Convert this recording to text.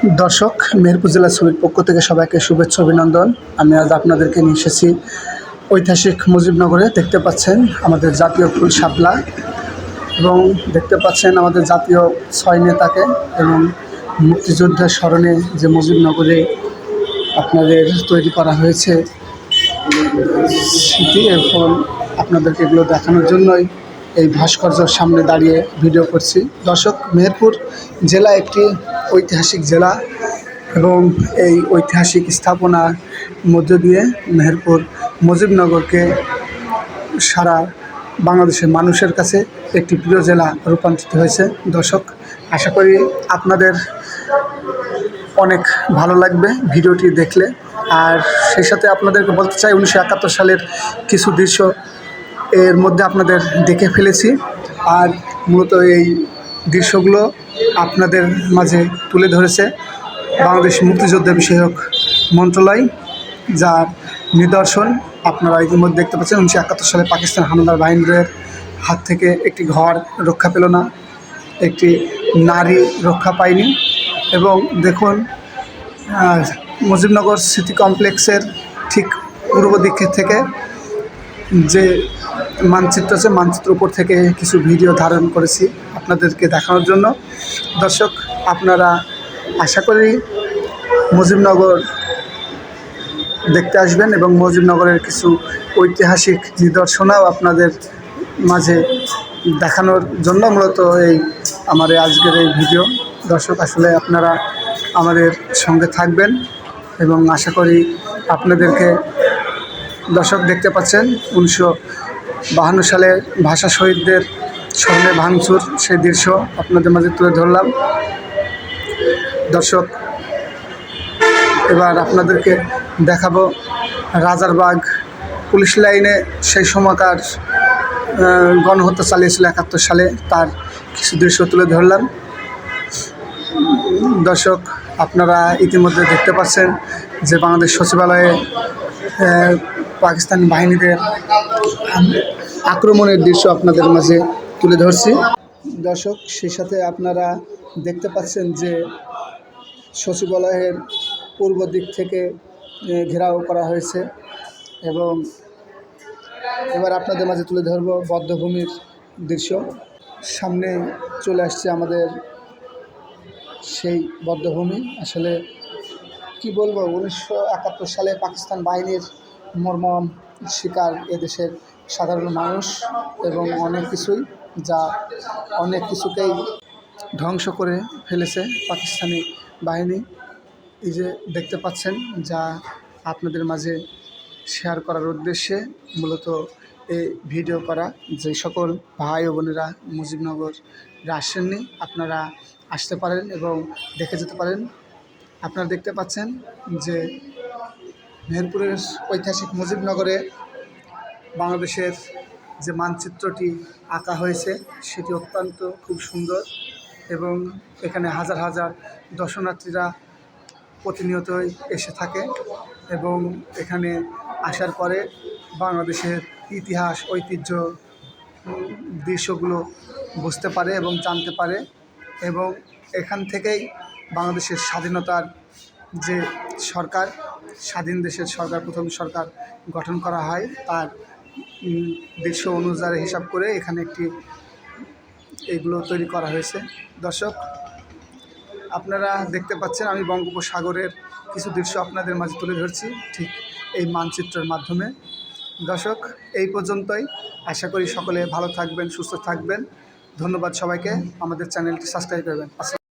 দর্শক মেহেরপুর জেলা ছবির পক্ষ থেকে সবাইকে শুভেচ্ছা, অভিনন্দন। আমি আজ আপনাদেরকে নিয়ে এসেছি ঐতিহাসিক মুজিবনগরে। দেখতে পাচ্ছেন আমাদের জাতীয় ফুল শাপলা এবং দেখতে পাচ্ছেন আমাদের জাতীয় ছয় নেতাকে এবং মুক্তিযোদ্ধার স্মরণে যে মুজিবনগরে আপনাদের তৈরি করা হয়েছে স্মৃতি এবং আপনাদেরকে এগুলো দেখানোর জন্যই এই ভাস্কর্যর সামনে দাঁড়িয়ে ভিডিও করছি। দর্শক মেহেরপুর জেলা একটি ঐতিহাসিক জেলা এবং এই ঐতিহাসিক স্থাপনার মধ্য দিয়ে মেহেরপুর মুজিবনগরকে সারা বাংলাদেশের মানুষের কাছে একটি প্রিয় জেলা রূপান্তরিত হয়েছে। দর্শক, আশা করি আপনাদের অনেক ভালো লাগবে ভিডিওটি দেখলে। আর সেই সাথে আপনাদেরকে বলতে চাই, উনিশশো একাত্তর সালের কিছু দৃশ্য এর মধ্যে আপনাদের দেখে ফেলেছি। আর মূলত এই দৃশ্যগুলো আপনাদের মাঝে তুলে ধরেছে বাংলাদেশ মুক্তিযোদ্ধা বিষয়ক মন্ত্রণালয়, যার নিদর্শন আপনারা ইতিমধ্যে দেখতে পাচ্ছেন। উনিশশো একাত্তর সালে পাকিস্তান হামলার বাহিনীর হাত থেকে একটি ঘর রক্ষা পেল না, একটি নারী রক্ষা পায়নি এবং দেখুন মুজিবনগর সিটি কমপ্লেক্সের ঠিক পূর্ব দিক থেকে যে মানচিত্র আছে, মানচিত্র উপর থেকে কিছু ভিডিও ধারণ করেছি। আপনাদেরকে দেখানোর জন্য। দর্শক, আপনারা আশা করি মুজিবনগর দেখতে আসবেন এবং মুজিবনগরের কিছু ঐতিহাসিক নিদর্শনাও আপনাদের মাঝে দেখানোর জন্য মূলত এই আমার আজকের এই ভিডিও। দর্শক, আসলে আপনারা আমাদের সঙ্গে থাকবেন এবং আশা করি আপনাদেরকে দর্শক দেখতে পাচ্ছেন। উনিশশো বাহান্ন সালে ভাষা শহীদদের স্মরণে ভাঙচুর, সেই দৃশ্য আপনাদের মাঝে তুলে ধরলাম। দর্শক, এবার আপনাদেরকে দেখাবো রাজারবাগ পুলিশ লাইনে সেই সময়কার গণহত্যা চালিয়েছিল একাত্তর সালে, তার কিছু দৃশ্য তুলে ধরলাম। দর্শক, আপনারা ইতিমধ্যে দেখতে পাচ্ছেন যে বাংলাদেশ সচিবালয়ে পাকিস্তানি বাহিনীদের আক্রমণের দৃশ্য আপনাদের মাঝে তুলে ধরছি। দর্শক, সেই সাথে আপনারা দেখতে পাচ্ছেন যে সচিবালয়ের পূর্ব দিক থেকে ঘেরাও করা হয়েছে এবং এবার আপনাদের মাঝে তুলে ধরব বদ্ধভূমির দৃশ্য। সামনে চলে আসছে আমাদের সেই বদ্ধভূমি। আসলে কি বলব, উনিশশো একাত্তর সালে পাকিস্তান বাহিনীর মর্মম শিকার এদেশের সাধারণ মানুষ এবং অনেক কিছুই। যা অনেক কিছুকেই ধ্বংস করে ফেলেছে পাকিস্তানি বাহিনী। এই যে দেখতে পাচ্ছেন, যা আপনাদের মাঝে শেয়ার করার উদ্দেশ্যে মূলত এই ভিডিও করা। যে সকল ভাই ও বোনেরা মুজিবনগর আসেননি, আপনারা আসতে পারেন এবং দেখে যেতে পারেন। আপনারা দেখতে পাচ্ছেন যে মেহেরপুরের ঐতিহাসিক মুজিবনগরে বাংলাদেশের যে মানচিত্রটি আঁকা হয়েছে, সেটি অত্যন্ত খুব সুন্দর এবং এখানে হাজার হাজার দর্শনার্থীরা প্রতিনিয়তই এসে থাকে এবং এখানে আসার পরে বাংলাদেশের ইতিহাস, ঐতিহ্য, দৃশ্যগুলো বুঝতে পারে এবং জানতে পারে এবং এখান থেকেই বাংলাদেশের স্বাধীনতার যে সরকার, স্বাধীন দেশের সরকার, প্রথম সরকার গঠন করা হয়, তার দৃশ্য অনুযায়ী হিসাব করে এখানে একটি এগুলো তৈরি করা হয়েছে। দর্শক, আপনারা দেখতে পাচ্ছেন আমি বঙ্গোপসাগরের কিছু দৃশ্য আপনাদের মাঝে তুলে ধরছি ঠিক এই মানচিত্রের মাধ্যমে। দর্শক, এই পর্যন্তই। আশা করি সকলে ভালো থাকবেন, সুস্থ থাকবেন। ধন্যবাদ সবাইকে। আমাদের চ্যানেলটি সাবস্ক্রাইব করবেন।